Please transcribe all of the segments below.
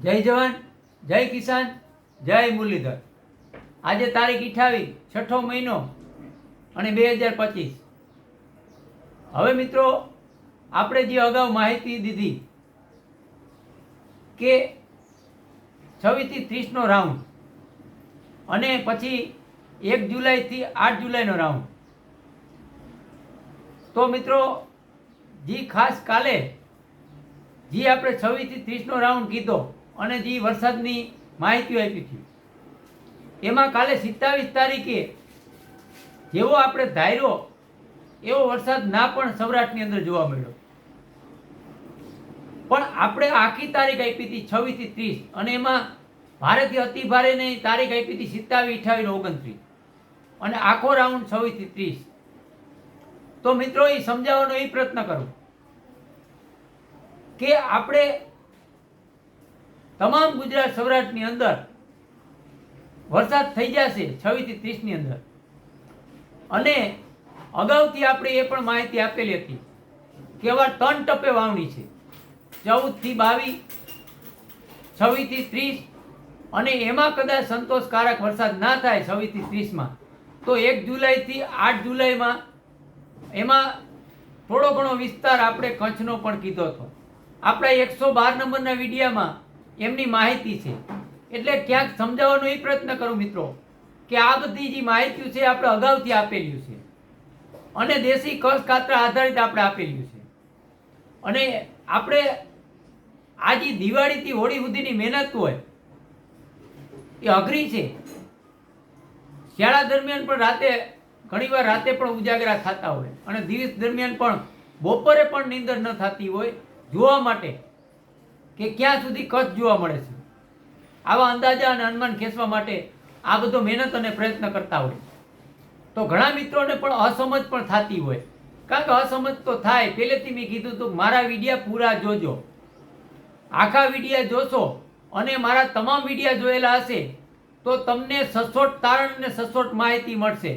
જય જવાન, જય કિસાન, જય મુરલીધર. આજે તારીખ અઠાવીસ છઠ્ઠો મહિનો અને બે હજાર પચીસ. હવે મિત્રો, આપણે જે અગાઉ માહિતી દીધી કે છવ્વીસથી ત્રીસનો રાઉન્ડ અને પછી એક જુલાઈથી આઠ જુલાઈનો રાઉન્ડ તો મિત્રો, જી ખાસ કાલે, જી આપણે છવ્વીસથી ત્રીસનો રાઉન્ડ કીધો. અને જે વરસાદની માહિતી આપી હતી. એમાં કાલે સિત્તાવીસ તારીખે જેવો આપણે ધાર્યો, એવો વરસાદ ના પણ સૌરાષ્ટ્રની અંદર જોવા મળ્યો. પણ આપણે આખી તારીખ આપી હતી છવ્વીસથી ત્રીસ અને એમાં ભારેથી અતિ ભારેની તારીખ આપી હતી સિત્તાવીસ અઠાવીસ ઓગણત્રીસ. અને આખો રાઉન્ડ છવ્વીસથી ત્રીસ. તો મિત્રો, એ સમજાવવાનો એ પ્રયત્ન કરું કે આપણે તમામ ગુજરાત સૌરાષ્ટ્રની અંદર વરસાદ થઈ જશે છવ્વીસથી ત્રીસની ત્રીસ અંદર. અને અગાઉથી આપણે એ પણ માહિતી આપેલી હતી કે હવે ત્રણ ટપે વાવણી છે. ચૌદથી બાવીસ છવ્વીસથી ત્રીસ અને એમાં કદાચ સંતોષકારક વરસાદ ના થાય છવ્વીસથી ત્રીસમાં, તો એક જુલાઈથી આઠ જુલાઈમાં એમાં થોડો ઘણો વિસ્તાર આપણે કચ્છનો પણ કીધો હતો. આપણા એકસો બાર નંબરના વિડીયામાં એમની માહિતી છે. એટલે ક્યાંક સમજાવવાનો એ પ્રયત્ન કરું મિત્રો કે આ બધી જે માહિતી છે આપણે અગાઉથી આપેલી છે. અને દેશી કસ કાતરા આધારિત આપણે આપેલું છે. અને આપણે આ જે દિવાળીથી હોળી સુધીની મહેનત હોય, એ અઘરી છે. શિયાળા દરમિયાન પણ રાતે, ઘણીવાર રાતે પણ ઉજાગરા થતા હોય. અને દિવસ દરમિયાન પણ બપોરે પણ નીંદર ન થતી હોય, જોવા માટે કે ક્યાં સુધી કચ્છ જોવા મળે છે? આવા અંદાજા અને અનુમાન ખેંચવા માટે આ બધો મહેનત અને પ્રયત્ન કરતા હોય. તો ઘણા મિત્રોને પણ અસમજ પણ થતી હોય. કારણ કે અસમજ તો થાય. પહેલેથી મેં કીધું હતું, મારા વિડીયા પૂરા જોજો. આખા વિડીયા જોશો અને મારા તમામ વિડીયા જોયેલા હશે તો તમને સચોટ તારણ અને સચોટ માહિતી મળશે.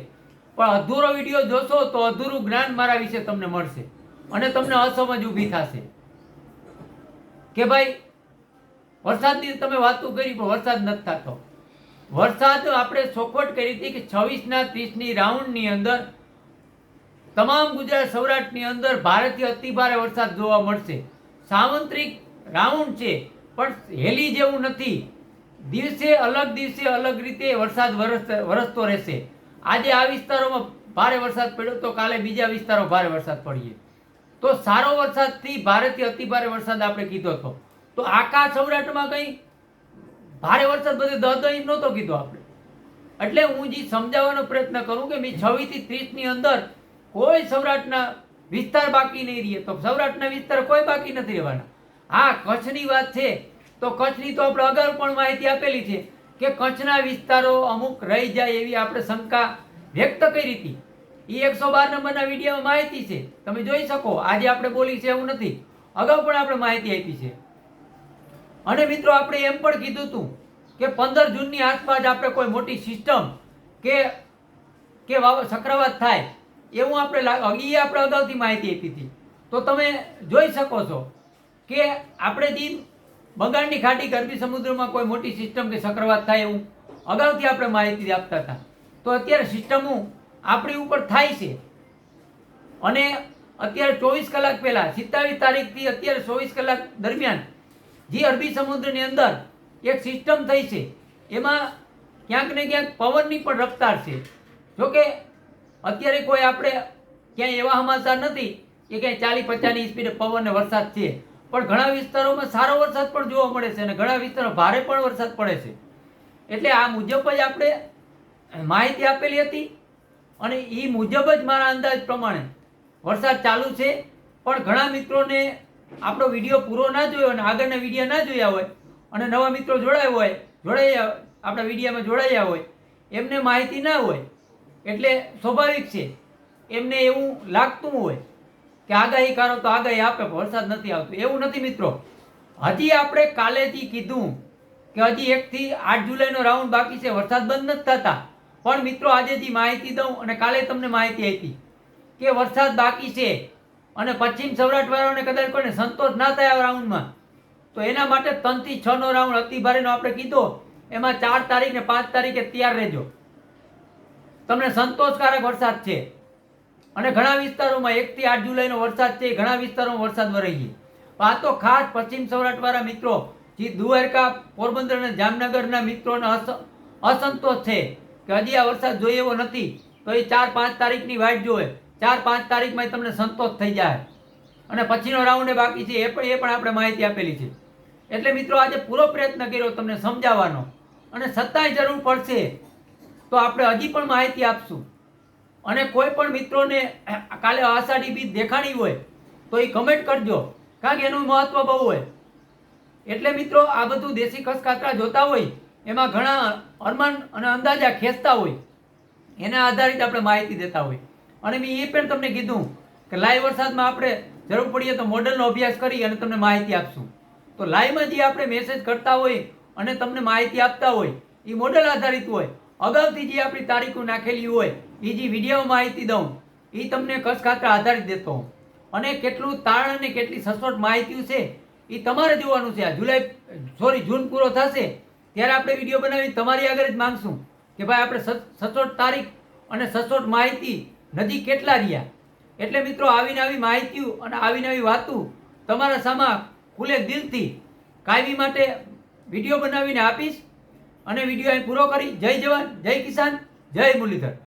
પણ અધૂરો વીડિયો જોશો તો અધૂરું જ્ઞાન મારા વિશે તમને મળશે અને તમને અસમજ ઊભી થશે. કે ભાઈ, વરસાદની તમે વાતો કરી, પણ વરસાદ નથી થતો. વરસાદ આપણે ચોખવટ કરી હતી કે છવ્વીસના ત્રીસની રાઉન્ડની અંદર, તમામ ગુજરાત સૌરાષ્ટ્રની અંદર ભારેથી અતિ ભારે વરસાદ જોવા મળશે. સાવંત્રિક રાઉન્ડ છે, પણ હેલી જેવું નથી. દિવસે અલગ દિવસે અલગ રીતે વરસાદ વરસ, વરસતો રહેશે. આજે આ વિસ્તારોમાં ભારે વરસાદ પડ્યો, તો કાલે બીજા વિસ્તારો ભારે વરસાદ પડીએ. તો સારો વરસાદથી ભારેથી અતિ ભારે વરસાદ આપણે કીધો હતો. તો આખા સૌરાષ્ટ્રમાં કંઈ ભારે વરસાદ બધે દહ ઇંચ નહોતો કીધો આપણે. એટલે હું જે સમજાવવાનો પ્રયત્ન કરું કે મેં છવ્વીસથી ત્રીસની અંદર કોઈ સૌરાષ્ટ્રના વિસ્તાર બાકી નહીં રહીએ તો સૌરાષ્ટ્રના વિસ્તાર કોઈ બાકી નથી રહેવાના. હા, કચ્છની વાત છે. તો કચ્છની તો આપણે અગાઉ પણ માહિતી આપેલી છે કે કચ્છના વિસ્તારો અમુક રહી જાય એવી આપણે શંકા વ્યક્ત કરી હતી. એ એકસો બાર નંબરના વિડીયોમાં માહિતી છે. તમે જોઈ શકો, આજે આપણે બોલી છે એવું નથી. અગાઉ પણ આપણે માહિતી આપી છે. અને મિત્રો, આપણે એમ પણ કીધું હતું કે પંદર જૂનની આસપાસ આપણે કોઈ મોટી સિસ્ટમ કે કે ચક્રવાત થાય, એવું આપણે એ આપણે અગાઉથી માહિતી આપી હતી. તો તમે જોઈ શકો છો કે આપણે જે બંગાળની ખાડી ગરબી સમુદ્રમાં કોઈ મોટી સિસ્ટમ કે ચક્રવાત થાય એવું અગાઉથી આપણે માહિતી આપતા હતા. તો અત્યારે સિસ્ટમો આપણી ઉપર થાય છે. અને અત્યારે ચોવીસ કલાક પહેલા, સિત્તાવીસ તારીખથી અત્યારે ચોવીસ કલાક દરમિયાન જે અરબી સમુદ્રની અંદર એક સિસ્ટમ થઈ છે, એમાં ક્યાંક ને ક્યાંક પવનની પણ રફતાર છે. જોકે અત્યારે કોઈ આપણે ક્યાંય એવા સમાચાર નથી કે ક્યાંય ચાલીસ પચાસની સ્પીડે પવન ને વરસાદ છે. પણ ઘણા વિસ્તારોમાં સારો વરસાદ પણ જોવા મળે છે અને ઘણા વિસ્તારો ભારે પણ વરસાદ પડે છે. એટલે આ મુજબ જ આપણે માહિતી આપેલી હતી. અને એ મુજબ જ મારા અંદાજ પ્રમાણે વરસાદ ચાલુ છે. પણ ઘણા મિત્રોને આપણો વીડિયો પૂરો ના જોયો અને આગળના વીડિયો ના જોયા હોય અને નવા મિત્રો જોડાયા હોય, જોડાયા, આપણા વિડીયામાં જોડાયા હોય, એમને માહિતી ના હોય, એટલે સ્વાભાવિક છે. એમને એવું લાગતું હોય કે આગાહી કરો તો આગાહી આપે વરસાદ નથી આવતો. એવું નથી મિત્રો. હજી આપણે કાલેથી કીધું કે હજી એકથી આઠ જુલાઈનો રાઉન્ડ બાકી છે. વરસાદ બંધ નથી થતા. પણ મિત્રો આજે જે માહિતી દઉં અને કાલે તમને માહિતી આપી કે વરસાદ બાકી છે અને પશ્ચિમ સૌરાષ્ટ્રવાળાઓને કદાચ કોઈને સંતોષ ના થાય રાઉન્ડમાં, તો એના માટે ત્રણથી છ નો રાઉન્ડ અતિ ભારેનો આપણે કીધો. એમાં ચાર તારીખ ને પાંચ તારીખે તૈયાર રહેજો. તમને સંતોષકારક વરસાદ છે અને ઘણા વિસ્તારોમાં એકથી આઠ જુલાઈનો વરસાદ છે ઘણા વિસ્તારોમાં વરસાદ વરાઈ ગઈ આ તો ખાસ પશ્ચિમ સૌરાષ્ટ્રવાળા મિત્રો, જે દ્વારકા પોરબંદર અને જામનગરના મિત્રોને અસંતોષ છે. કે હજી આ વરસાદ જોઈએ એવો નથી. તો એ ચાર પાંચ તારીખની વાટ જોવે ચાર પાંચ તારીખમાં તમને સંતોષ થઈ જાય. અને પછીનો રાઉન્ડ બાકી છે, એ પણ એ પણ આપણે માહિતી આપેલી છે. એટલે મિત્રો આજે પૂરો પ્રયત્ન કર્યો તમને સમજાવવાનો. અને સત્તાય જરૂર પડશે તો આપણે હજી પણ માહિતી આપશું. અને કોઈ પણ મિત્રોને કાલે આષાઢી બીજ દેખાણી હોય, તો એ કમેન્ટ કરજો. કારણ કે એનું મહત્વ બહુ હોય. એટલે મિત્રો આ બધું દેશી ખસખાતરા જોતા હોય એમાં ઘણા અરમાન અને અંદાજા ખેંચતા હોય. એના આધારિત આપણે માહિતી દેતા હોય. અને મેં એ પણ તમને કીધું કે લાઈવ વરસાદમાં આપણે જરૂર પડીએ તો મોડલનો અભ્યાસ કરી અને તમને માહિતી આપશું. તો લાઈવમાં જે આપણે મેસેજ કરતા હોય અને તમને માહિતી આપતા હોય, એ મોડલ આધારિત હોય. અગાઉથી જે આપણી તારીખો નાખેલી હોય, એ જે વીડિયો માહિતી દઉં, એ તમને કસખાત્ર આધારિત દેતો. અને કેટલું તારણ અને કેટલી સચોટ માહિતી છે, એ તમારે જોવાનું છે. આ જુલાઈ સોરી જૂન પૂરો થશે ત્યારે આપણે વીડિયો બનાવી તમારી આગળ જ માંગશું કે ભાઈ આપણે સચોટ તારીખ અને સચોટ માહિતી નદી કેટલા રહ્યા? એટલે મિત્રો, આવીને આવી માહિતીઓ અને આવીને આવી વાતો તમારા સામા ખુલે દિલથી. કાયમી માટે વીડિયો બનાવીને આપીશ અને વીડિયો અહીં પૂરો કરી. જય જવાન, જય કિસાન, જય મુરલીધર.